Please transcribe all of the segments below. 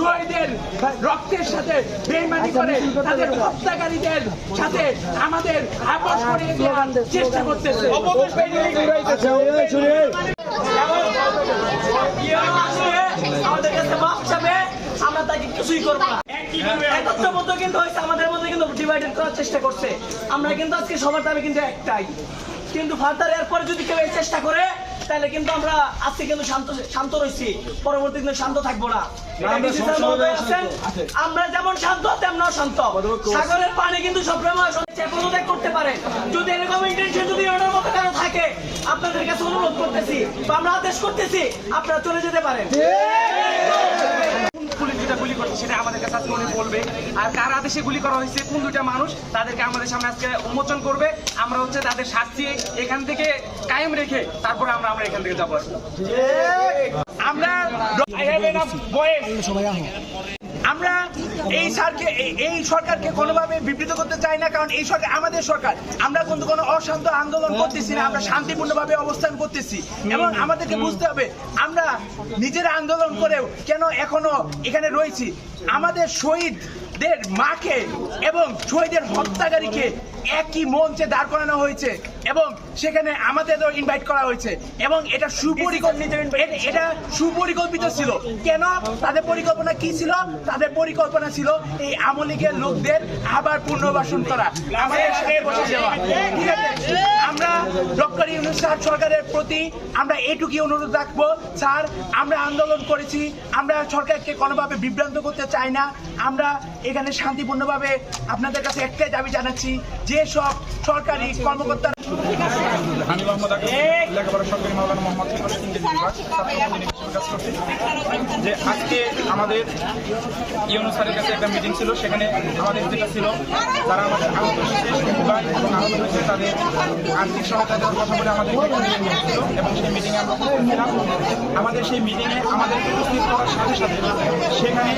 শহীদের রক্তের সাথে বেইমানি করে তাদের হত্যাকারীদের সাথে আমাদের আপোষ করিয়ে দেওয়ার চেষ্টা করতেছে। আমাদের কাছে মাপ চাবে আমরা তাকে কিছুই করব না। কিন্তু হয়েছে আমাদের মধ্যে কিন্তু ডিভাইডেড করার চেষ্টা করছে। আমরা কিন্তু আজকে সবার দাবি কিন্তু একটাই। কিন্তু ফার্দার এরপরে যদি কেউ এই চেষ্টা করে তাহলে কিন্তু আমরা আজকে কিন্তু শান্ত শান্ত রয়েছি পরবর্তী দিনে শান্ত থাকব না। আছেন। আমরা যেমন শান্ত তেমনও শান্ত। সাগরের পানি কিন্তু সবসময় পদত্যাগ করতে পারে। যদি এরকম ইন্টেনশন যদি ওনার মতো কারও থাকে আপনাদের কাছে অনুরোধ করতেছি বা আমরা আদেশ করতেছি আপনারা চলে যেতে পারেন। যেটা গুলি করছে সেটা আমাদের কাছে আজকে উনি বলবে। আর কার আদেশে গুলি করা হয়েছে কোন দুইটা মানুষ তাদেরকে আমাদের সামনে আজকে উন্মোচন করবে। আমরা হচ্ছে তাদের শাস্তি এখান থেকে কায়েম রেখে তারপরে আমরা আমরা এখান থেকে যাব। আমরা আমরা এই সারকে এই সরকারকে কোনোভাবে বিবৃত করতে চাই না, কারণ এই সরকার আমাদের সরকার। আমরা কিন্তু কোনো অশান্ত আন্দোলন করতেছি না, আমরা শান্তিপূর্ণভাবে অবস্থান করতেছি। এবং আমাদেরকে বুঝতে হবে, আমরা নিজেরা আন্দোলন করেও কেন এখনও এখানে রয়েছি। আমাদের শহীদদের মাকে এবং শহীদের হত্যাকারীকে একই মঞ্চে দাঁড় করানো হয়েছে। এবং সেখানে আমাদেরও ইনভাইট করা হয়েছে। এবং এটা সুপরিকল্পিত এটা সুপরিকল্পিত ছিল। কেন? তাদের পরিকল্পনা কি ছিল? তাদের পরিকল্পনা ছিল এই আমলিগের লোকদের আবার পুনর্বাসন করা। আমাদের সাথে বসে যাওয়া। ঠিক আছে? আমরা ডক্টর ইউনুস স্যার সরকারের প্রতি আমরা এটুকুই অনুরোধ রাখব স্যার আমরা আন্দোলন করেছি। আমরা সরকারকে কোনোভাবে বিভ্রান্ত করতে চাই না। আমরা এখানে শান্তিপূর্ণভাবে আপনাদের কাছে একটাই দাবি জানাচ্ছি যে সব সরকারি কর্মকর্তা আমি মোহাম্মদ লেখাপড়া সরকারি মাওলানা মোহাম্মদ যে আজকে আমাদের ইউনুস স্যারের কাছে একটা মিটিং ছিল, সেখানে আমাদের যেটা ছিল, যারা আমাদের তাদের আর্থিক সহায়তা দেওয়ার কথা বলে আমাদের এবং সেই মিটিংয়ে আমাদের সেই মিটিংয়ে আমাদের উপস্থিত করার সাথে সাথে সেখানে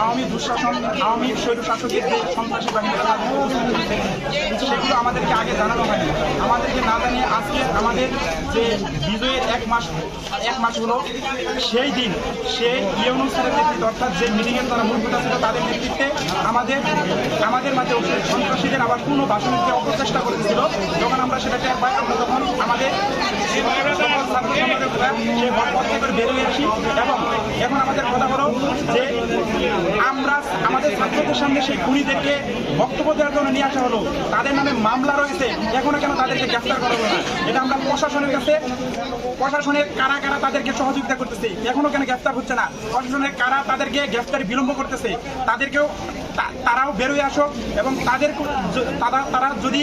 আওয়ামী দুঃশাসন, আওয়ামী স্বৈর শাসকের যে সন্ত্রাসী বাহিনী উপস্থিত হয়েছে সেগুলো আমাদেরকে আগে জানানো হয়নি। আমাদেরকে না জানিয়ে আজকে আমাদের যে বিজয়ের এক মাস এক মাস হলো, সেই দিন সেই ইউনুস স্যারের নেতৃত্বে অর্থাৎ যে মিটিংয়ের তারা মূল কথা ছিল তাদের নেতৃত্বে আমাদের আমাদের মাঝে সন্ত্রাসীদের আবার পূর্ণ দিতে অপচেষ্টা করেছিল। যখন আমরা সেটা টের পাই আমরা তখন আমাদের সমাজের সেই পথ থেকে বেরিয়ে এবং এখন আমাদের কথা হলো যে আমরা আমাদের ছাত্রদের সামনে সেই খুনিদেরকে বক্তব্য দেওয়ার জন্য নিয়ে আসা হলো। তাদের নামে মামলা রয়েছে, এখনও কেন তাদেরকে গ্রেফতার করা হলো। না এটা আমরা প্রশাসনের কাছে প্রশাসনের কারা কারা তাদেরকে সহযোগিতা করতেছে এখনও কেন গ্রেফতার হচ্ছে না। প্রশাসনের কারা, তাদেরকে গ্রেফতারি বিলম্ব করতেছে। তাদেরকেও তারাও বেরোয় আসুক এবং তাদের তারা তারা যদি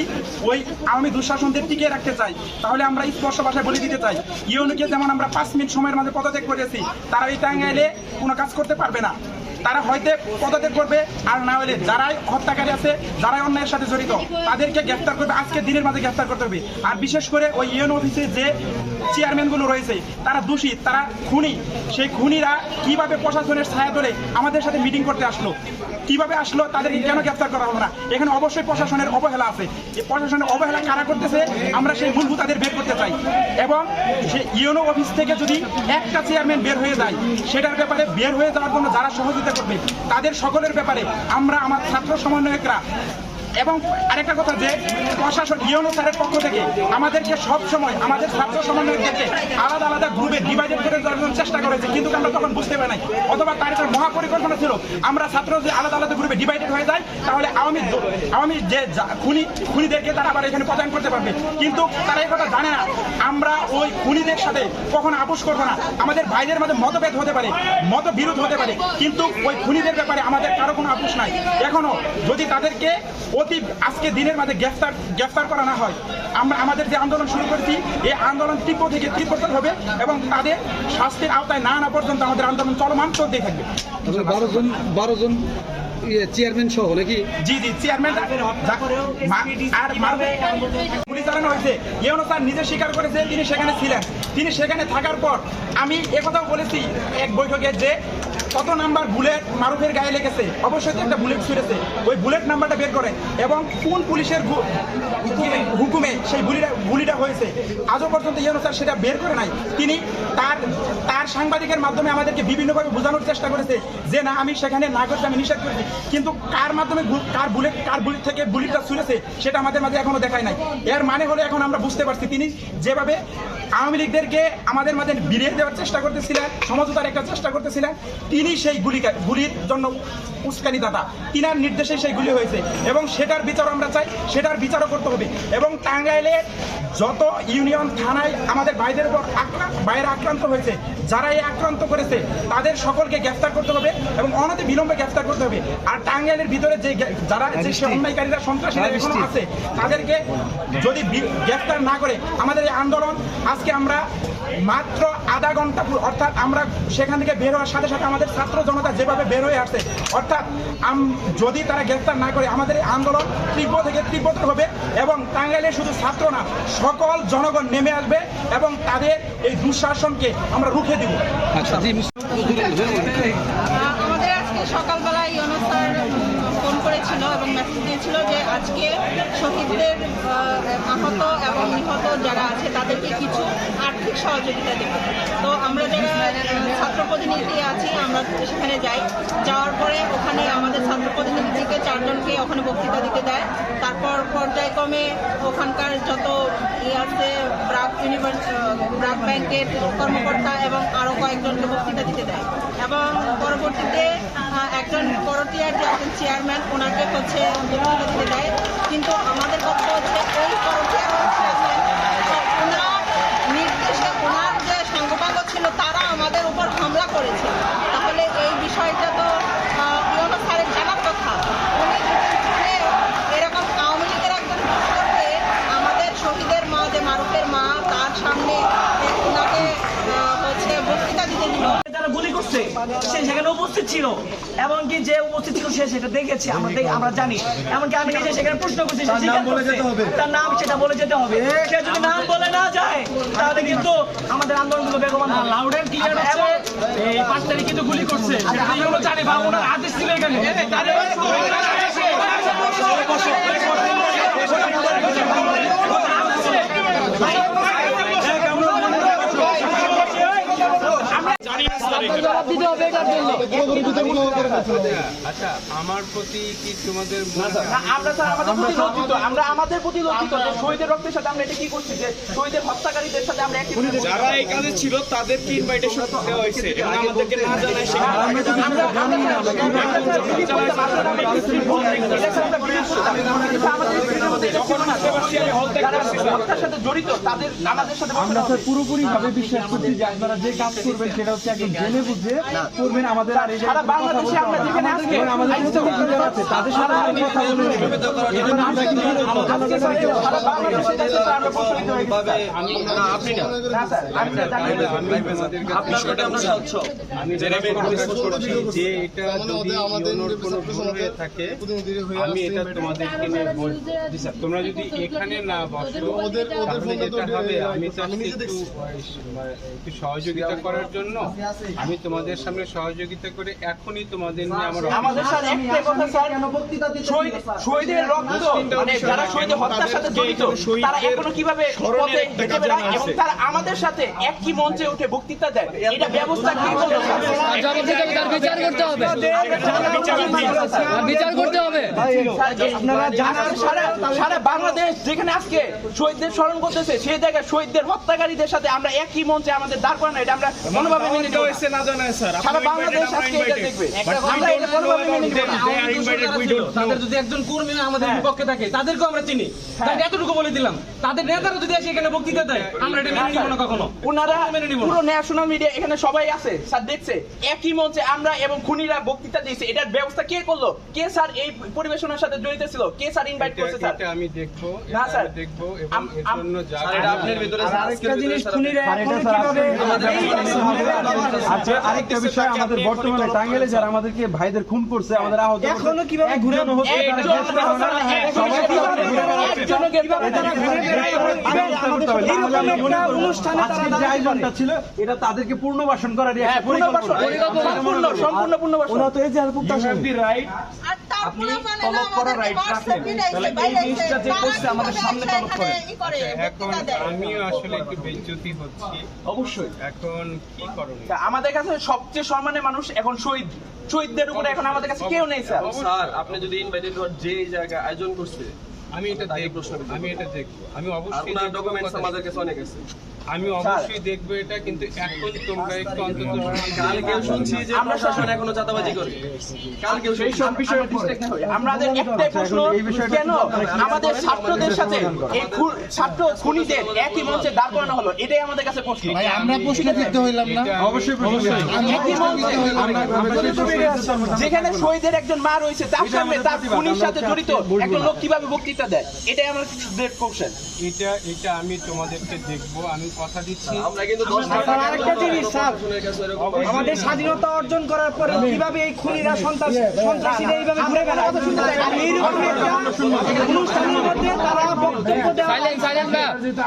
ওই আওয়ামী দুঃশাসনদের টিকিয়ে রাখতে চায়, তাহলে আমরা স্পর্শ ভাষায় বলে দিতে চাই। ইউনিকে যেমন আমরা পাঁচ মিনিট সময়ের মাঝে পদত্যাগ করেছি, তারা এই টাঙ্গাইলে কোনো কাজ করতে পারবে না। তারা হয়তো পদত্যাগ করবে, আর না হলে যারাই হত্যাকারী আছে, যারাই অন্যায়ের সাথে জড়িত, তাদেরকে গ্রেফতার করবে, আজকে দিনের মাঝে গ্রেফতার করতে হবে। আর বিশেষ করে ওই ইউএন অফিসে যে চেয়ারম্যানগুলো রয়েছে, তারা দোষী, তারা খুনি। সেই খুনিরা কীভাবে প্রশাসনের ছায়া ধরে আমাদের সাথে মিটিং করতে আসলো? কীভাবে আসলো? তাদেরকে কেন গ্রেফতার করা হলো না? এখানে অবশ্যই প্রশাসনের অবহেলা আছে। প্রশাসনের অবহেলা কারা করতেছে, আমরা সেই মূলভূত তাদের বের করতে চাই। এবং সে ইউনো অফিস থেকে যদি একটা চেয়ারম্যান বের হয়ে যায়, সেটার ব্যাপারে বের হয়ে যাওয়ার জন্য যারা সহযোগিতা করবে। তাদের সকলের ব্যাপারে আমরা আমার ছাত্র সমন্বয়করা এবং আরেকটা কথা যে প্রশাসন ইউনো স্যারের পক্ষ থেকে আমাদেরকে সব সময় আমাদের ছাত্র সমন্বয়কদেরকে আলাদা আলাদা গ্রুপে ডিভাইডেড করে চেষ্টা করেছে, কিন্তু আমরা তখন বুঝতে পারি নাই, অথবা তার একটা মহাপরিকল্পনা ছিল, আমরা ছাত্র যে আলাদা আলাদা গ্রুপে ডিভাইডেড হয়ে যায়, তাহলে আওয়ামী আওয়ামী যে খুনি, খুনিদেরকে তারা আবার এখানে প্রদান করতে পারবে। কিন্তু তারা এই কথা জানে না, আমরা ওই খুনিদের সাথে কখনো আপোষ করব না। আমাদের ভাইদের মধ্যে মতভেদ হতে পারে, মতবিরোধ হতে পারে, কিন্তু ওই খুনিদের ব্যাপারে আমাদের কারও কোনো আপোষ নাই। এখনও যদি তাদেরকে অতি আজকে দিনের মাঝে গ্রেফতার গ্রেফতার করা না হয়, আমরা, আমাদের যে আন্দোলন শুরু করেছি, এই আন্দোলন তীব্র থেকে তীব্রতর হবে এবং তাদের শাস্তির আওতায় না আনা পর্যন্ত আমাদের আন্দোলন চলমান চলতেই থাকবে। বারো জন বারো জন ইয়ে চেয়ারম্যান সহ নাকি? জি জি চেয়ারম্যান আর মারবে গুলি চালানো হয়েছে ইউনো স্যার নিজে স্বীকার করেছে তিনি সেখানে ছিলেন। তিনি সেখানে থাকার পর আমি একথাও বলেছি এক বৈঠকে যে কত নাম্বার বুলেট মারুফের গায়ে লেগেছে? অবশ্যই একটা বুলেট ছুঁড়েছে। ওই বুলেট নাম্বারটা বের করে এবং কোন পুলিশের হুকুমে সেই গুলিটা গুলিটা হয়েছে? আজও পর্যন্ত ইয়েনো স্যার সেটা বের করে নাই। তিনি তার তার সাংবাদিকের মাধ্যমে আমাদেরকে বিভিন্নভাবে বোঝানোর চেষ্টা করেছে যে, না, আমি সেখানে না করতে আমি নিষেধ করেছি। কিন্তু কার মাধ্যমে কার বুলেট কার বুলেট থেকে বুলেটটা ছুঁড়েছে, সেটা আমাদের মাঝে এখনও দেখায় নাই। এর মানে হলো এখন আমরা বুঝতে পারছি তিনি যেভাবে আওয়ামী লীগদেরকে আমাদের মাঝে বিরিয়ে দেওয়ার চেষ্টা করতেছিলেন, সমঝোতার একটা চেষ্টা করতেছিলেন। তিনি সেই গুলি গুলির জন্য উস্কানি দাদা তিনার নির্দেশে সেই গুলি হয়েছে এবং সেটার বিচার আমরা চাই, সেটার বিচারও করতে হবে। এবং টাঙ্গাইলে যত ইউনিয়ন, থানায় আমাদের ভাইদের উপর আক্রান্ত বাইরে আক্রান্ত হয়েছে যারা এই আক্রান্ত করেছে তাদের সকলকে গ্রেফতার করতে হবে এবং অনতি বিলম্বে গ্রেফতার করতে হবে। আর টাঙ্গাইলের ভিতরে যে যারা যে অন্যায়কারীরা সন্ত্রাসীরা এখনও আছে তাদেরকে যদি গ্রেফতার না করে আমাদের এই আন্দোলন আজকে আমরা মাত্র আধা ঘণ্টা অর্থাৎ আমরা সেখান থেকে বের হওয়ার সাথে সাথে আমাদের ছাত্র জনতা যেভাবে বের হয়ে আসছে অর্থাৎ যদি তারা গ্রেফতার না করে আমাদের এই আন্দোলন তীব্র থেকে তীব্রতর হবে এবং টাঙ্গাইলের শুধু ছাত্র না সকল জনগণ নেমে আসবে এবং তাদের এই দুঃশাসনকে আমরা রুখে দিব। আচ্ছা জি আমাদের আজকে সকালবেলা ইউনো স্যার ফোন করেছিল এবং মেসেজ দিয়েছিল যে আজকে শহীদদের আহ, আহত এবং নিহত যারা আছে তাদেরকে কিছু আর্থিক সহযোগিতা দেবে। তো আমরা যারা ছাত্র প্রতিনিধি আছি, আমরা সেখানে যাই। যাওয়ার পরে ওখানে আমাদের ছাত্র প্রতিনিধি থেকে চারজনকে ওখানে বক্তৃতা দিতে দেয়। তারপর পর্যায়ক্রমে ওখানকার যত ইয়ে আছে, ব্রাক ইউনিভার্স ব্রাক ব্যাংকের কর্মকর্তা এবং আরও কয়েকজনকে বক্তৃতা দিতে দেয়। এবং পরবর্তীতে একজন করটিয়ার যে একজন চেয়ারম্যান ওনাকে হচ্ছে বক্তৃতা দিতে দেয় কিন্তু আমাদের কথা হচ্ছে এই করটিয়ার চেয়ারম্যান ওনার নির্দেশে ওনার যে সাংবাদিক ছিল তারা আমাদের উপর হামলা করেছে তাহলে এই বিষয়টা তো ইউনো স্যারের জানার কথা উনি যদি এরকম আওয়ামী লীগের একজন করবে আমাদের শহীদের মা যে মারুফের মা তার সামনে ওনাকে আহ, হচ্ছে বক্তৃতা দিতে দিল যারা গুলি করছে সে সেখানে উপস্থিত ছিল এমনকি যে উপস্থিত ছিল সে সেটা দেখেছে আমরা আমরা জানি এমনকি আমি নিজে সেখানে প্রশ্ন করছি তার নাম সেটা বলে যেতে হবে সে যদি নাম বলে না যায় তাহলে কিন্তু আমাদের আন্দোলনগুলো বেগবান। লাউড এন্ড ক্লিয়ার এবং এই পাঁচ তারিখ কিন্তু গুলি করছে জানে বা ওনার আদেশ ছিল এখানে আচ্ছা আমার প্রতি কি তোমাদের আমরা স্যার আমাদের প্রতি লজ্জিত আমরা আমাদের প্রতি লজ্জিত যে শহীদের রক্তের সাথে আমরা এটা কি করছি যে শহীদের হত্যাকারীদের সাথে আমরা একই যারা এখানে ছিল তাদেরকে ইনভাইটেশন দেওয়া হয়েছে। এবং আমাদেরকে না জানায় সেখানে আমরা আমরা পুরোপুরি ভাবে বিশ্বাস করছি যে আপনারা যে কাজ করবেন সেটা হচ্ছে একদম জেনে বুঝে করবেন আমাদের আর এই বাংলাদেশে আমরা যেখানে আজকে আমাদের আছে তাদের সাথে কথা বলে এই জন্য আমরা কিন্তু তোমরা যদি এখানে না বসো যেটা হবে আমি একটু সহযোগিতা করার জন্য আমি তোমাদের সামনে সহযোগিতা করে এখনই তোমাদের নিয়ে আমার আমাদের স্যার একটাই কথা স্যার শহীদ শহীদের রক্ত মানে যারা শহীদের হত্যার সাথে জড়িত তারা এখনও কীভাবে পথে হেঁটে বেড়ায় এবং তারা আমাদের সাথে একই মঞ্চে উঠে বক্তৃতা দেয় এটা ব্যবস্থা কি হলো বিচার করতে হবে। বিচার করতে হবে। আপনারা জানান সারা সারা বাংলাদেশ যেখানে আজকে শহীদদের স্মরণ করতেছে সেই জায়গায় শহীদদের হত্যাকারীদের সাথে আমরা একই মঞ্চে আমাদের দাঁড় করানো এটা আমরা কোনোভাবে মেনে নেব না। না জানায় স্যার সারা বাংলাদেশ আজকে এটা দেখবে। আমরা এটা কোনোভাবে মেনে নেব না তাদের যদি একজন কর্মী আমাদের বিপক্ষে থাকে তাদেরকেও আমরা চিনি। তাদের এতটুকু বলে দিলাম। তাদের নেতারা যদি আসে এখানে বক্তৃতা দেয় আমরা এটা মেনে নিব না কখনো। ওনারা মেনে নিব পুরো ন্যাশনাল মিডিয়া এখানে সবাই আছে স্যার দেখছে। একই মঞ্চে আমরা এবং খুনিরা বক্তৃতা দিয়েছে। এটার ব্যবস্থা কে করল? কে স্যার এই পরিবেশনার সাথে জড়িত ছিল? কে স্যার ইনভাইট করছে স্যার? আমি দেখব না, স্যার। দেখব এবং এর জন্য যা আপনার ভিতরে আরেকটা জিনিস খুনিরা এখন কীভাবে আচ্ছা আরেকটা বিষয় আমাদের বর্তমানে টাঙ্গাইলে যারা আমাদেরকে ভাইদের খুন করছে আমাদের আহত এখনও কীভাবে ঘুরানো হচ্ছে হয় হয় ছিল এটা তাদেরকে পুনর্বাসন করারই একটা সম্পূর্ণ সম্পূর্ণ ওরা তো এই যে আর মানে করে, এখন আমিও আসলে একটু বেজ্জতি হচ্ছি। অবশ্যই। এখন কি করণীয়? আমাদের কাছে সবচেয়ে সম্মানের মানুষ এখন শহীদ। শহীদদের উপরে এখন আমাদের কাছে কেউ নেই স্যার। স্যার আপনি যদি ইনভাইটেড হন যে আয়োজন করছে আমি এটা প্রশ্ন আমি এটা দেখব। আমি অবশ্যই ডকুমেন্টস আমাদের কাছে অনেক আছে। আমি অবশ্যই দেখব এটা কিন্তু এখন তোমরা একটু অন্তত কালকেও শুনছি যে প্রশাসন এখনও চাঁদাবাজি করে। কালকেও সেই সব বিষয়ে আমাদের একটাই প্রশ্ন কেন আমাদের ছাত্রদের সাথে এই ছাত্র খুনিদের একই মঞ্চে দাঁড় করানো হলো এটাই আমাদের কাছে প্রশ্ন। আমরা প্রশ্ন করতে হইলাম না। অবশ্যই অবশ্যই একই মঞ্চে যেখানে শহীদের একজন মা রয়েছে তার সামনে তার খুনির সাথে জড়িত। একজন লোক কীভাবে বক্তৃতা দেয় এটাই আমার গ্রেট কোশ্চেন এটা এটা আমি তোমাদেরকে দেখব আমি কথা দিচ্ছি আমরা কিন্তু আরেকটা জিনিস, স্যার। আমাদের স্বাধীনতা অর্জন করার পরে কীভাবে এই খুনিরা সন্ত্রাস সন্ত্রাসীরা এইভাবে ঘুরে বেড়ায় এইরকম একটা অনুষ্ঠানের মধ্যে তারা বক্তব্য দেওয়া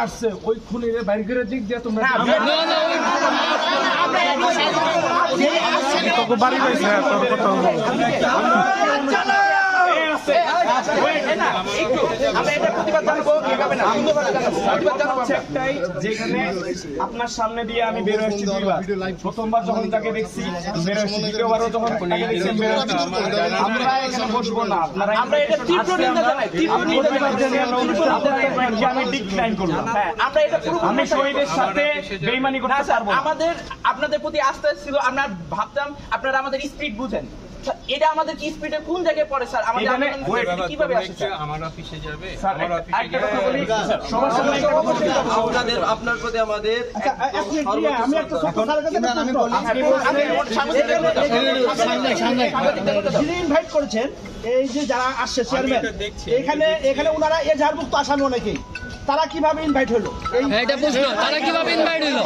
আসছে ওই খুনিরে বাইর করে দিক দিয়ে তোমরা না আমরা এটা প্রতিবাদ জানাব না। প্রতিবাদ জানাব। একটাই যেখানে আপনার সামনে দিয়ে আমি বের হচ্ছি দুইবার। প্রথমবার যখন তাকে দেখছি বের হচ্ছি দ্বিতীয়বারও যখন তাকে দেখছি বের হচ্ছি আমরা এখানে বসবো না। আপনারা আমরা এটা তীব্র নিন্দা জানাই তীব্র নিন্দা জানাই। আমি ডিক্লাইন করলাম। হ্যাঁ আমরা এটা পুরো আমি শহীদের সাথে বেইমানি করতে পারব আমাদের আপনাদের প্রতি আস্থা ছিল আমরা ভাবতাম আপনারা আমাদের স্পিড বুঝেন। এটা আমাদের কি স্পিডের কোন জায়গায় পড়ে স্যার আমাদের কীভাবে আসে স্যার আমার অফিসে যাবে? আমার অফিসে। আপনাদের আপনার প্রতি আমাদের আমি একটা যিনি ইনভাইট করেছেন এই যে যারা আসছে চেয়ারম্যান এখানে এখানে ওনারা এজাহারভুক্ত আসামি অনেকেই। তারা কীভাবে ইনভাইট হলো? হ্যাঁ, এটা প্রশ্ন। তারা কীভাবে ইনভাইট হলো?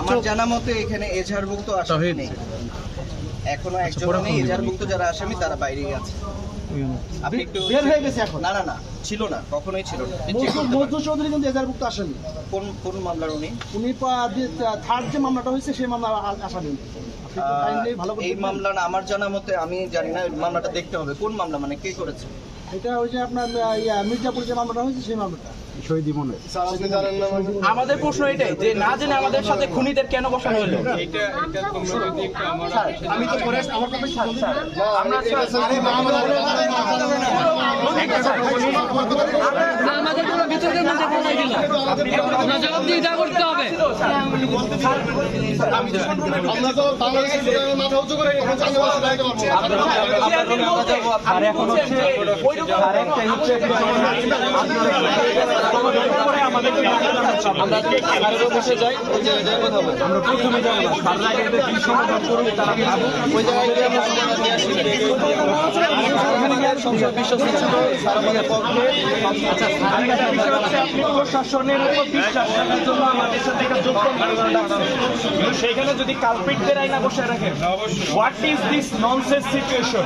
আমার জানা মতে এখানে এজাহারভুক্ত আসামি নেই এখনও একজন নেই এজাহারভুক্ত যারা আসামি তারা বাইরেই আছে আপনি একটু বের হয়ে গেছে এখন? না না না ছিল না কখনোই ছিল না। মজদুর- চৌধুরী কিন্তু আসামি কোন কোন মামলার উনি? উনি থার্ড যে মামলাটা হয়েছে সেই মামলা আসামি। এই মামলা না আমার জানা মতে আমি জানি না মামলাটা দেখতে হবে। কোন মামলা মানে কে করেছে? এটা ওই যে আপনার মির্জাপুর যে মামলাটা হয়েছে সেই মামলাটা। আমাদের প্রশ্ন এটাই যে না জেনে আমাদের সাথে খুনিদের কেন বসানো হলো? এটা এটা তোমরা যদি একটু আমার অফিসে আমি তো আমাদের পড়াই দিল না জবাব দিয়ে যা করতে হবে। আর এখন হচ্ছে আরেকটা হচ্ছে আমরা বসে যাই ওই জায়গায় কথা হবে আমরা প্রথমে যাব না তার আগে এদের সমাধান করুন তারা ওই জায়গায় সংসদ আপনি প্রশাসনের উপর বিশ্বাস রাখার জন্য আমাদের সাথে একটা যোগ্য সেখানে যদি কালপিটদের আইনা বসে রাখেন what is this nonsense situation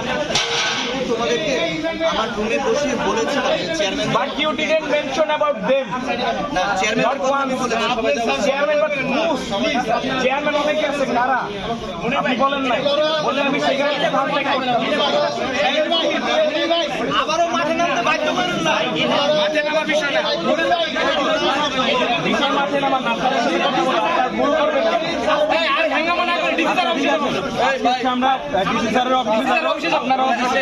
তোমাদেরকে আমার রুমে বসিয়ে বলেছিলাম chairman but you didn't mention about them না chairman not one chairman but move please chairman অনেকে আছে কারা আপনি বলেন নাই। বললেন আমি সেখানে গিয়ে ভাব আবারও মাঠে নামতে বাধ্য করেন না। মাঠে নামার বিষয় না। বিশাল মাঠে নামার না। বলে ভুল করবেন আর হাঙ্গামা আমরা ডিসি স্যারের অফিসে আপনার অফিসে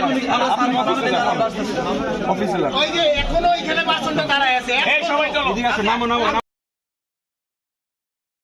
এখনও এখানে বাসনটা দাঁড়ায় আছে। এই সবাই চলো। নামো নামো।